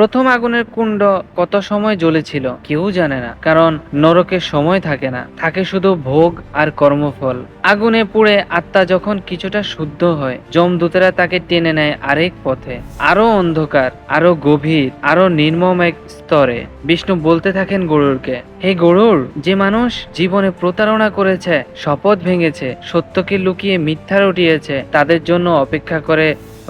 প্রথম আগুনের কুণ্ড কত সময় জ্বলেছিল কেউ জানে না, কারণ নরকে সময় থাকে না, থাকে শুধু ভোগ আর কর্মফল। আগুনে পুড়ে আত্মা যখন কিছুটা শুদ্ধ হয়, যমদূতেরা তাকে টেনে নেয় আরেক পথে। আরও অন্ধকার, আরও গভীর, আরও নির্মম এক স্তরে। বিষ্ণু বলতে থাকেন গরুরকে, হে গরুর, যে মানুষ জীবনে প্রতারণা করেছে, শপথ ভেঙেছে, সত্যকে লুকিয়ে মিথ্যা রটিয়েছে, তাদের জন্য অপেক্ষা করে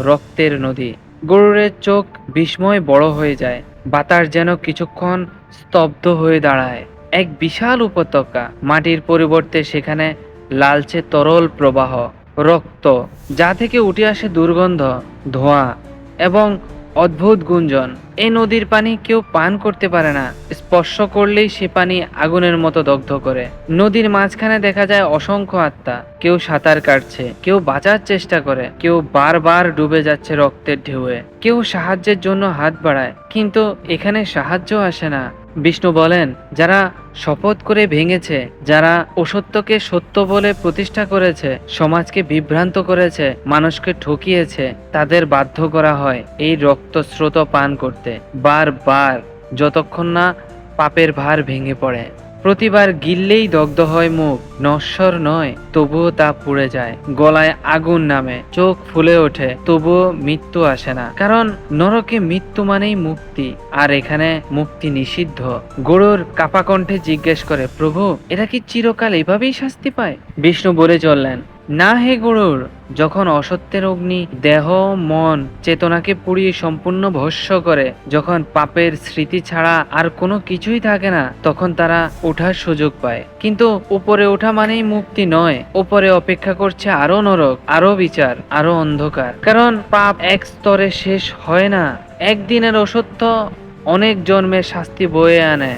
রক্তের নদী। গরুরের চোখ বিস্ময় বড় হয়ে যায় বাতার যেন কিছুক্ষণ স্তব্ধ হয়ে দাঁড়ায়। এক বিশাল উপত্যকা, মাটির পরিবর্তে সেখানে লালচে তরল প্রবাহ, রক্ত, যা থেকে উঠে আসে দুর্গন্ধ, ধোঁয়া এবং অদ্ভুত গুঞ্জন। এই নদীর পানি কেউ পান করতে পারে না। স্পর্শ করলেই সে পানি আগুনের মতো দগ্ধ করে। নদীর মাঝখানে দেখা যায় অসংখ্য আত্মা। কেউ সাঁতার কাটছে, কেউ বাঁচার চেষ্টা করে, কেউ বারবার ডুবে যাচ্ছে রক্তের ঢেউয়ে। কেউ সাহায্যের জন্য হাত বাড়ায়, কিন্তু এখানে সাহায্য আসে না। বিষ্ণু বলেন, যারা শপথ করে ভেঙেছে, যারা অসত্যকে সত্য বলে প্রতিষ্ঠা করেছে, সমাজকে বিভ্রান্ত করেছে, মানুষকে ঠকিয়েছে, তাদের বাধ্য করা হয় এই রক্তস্রোত পান করতে। বারবার, যতক্ষণ না পাপের ভার ভেঙে পড়ে। প্রতিবার গিললেই দগ্ধ হয় মুখ, নশ্বর নয়, তবুও তা পুড়ে যায়। গলায় আগুন নামে, চোখ ফুলে ওঠে, তবুও মৃত্যু আসে না। কারণ নরকে মৃত্যু মানেই মুক্তি, আর এখানে মুক্তি নিষিদ্ধ। গরুর কাপাকণ্ঠে জিজ্ঞেস করে, প্রভু, এরা কি চিরকাল এভাবেই শাস্তি পায়? বিষ্ণু বলে চললেন না হে গরুর, যখন অসত্যের অগ্নি দেহ, মন, চেতনাকে পুড়িয়ে সম্পূর্ণ ভস্য করে, যখন পাপের স্মৃতি ছাড়া আর কোনো কিছুই থাকে না, তখন তারা ওঠার সুযোগ পায়। কিন্তু উপরে ওঠা মানেই মুক্তি নয়, উপরে অপেক্ষা করছে আরও নরক, আরও বিচার, আরও অন্ধকার। কারণ পাপ এক স্তরে শেষ হয় না, একদিনের অসত্য অনেক জন্মের শাস্তি বয়ে আনে।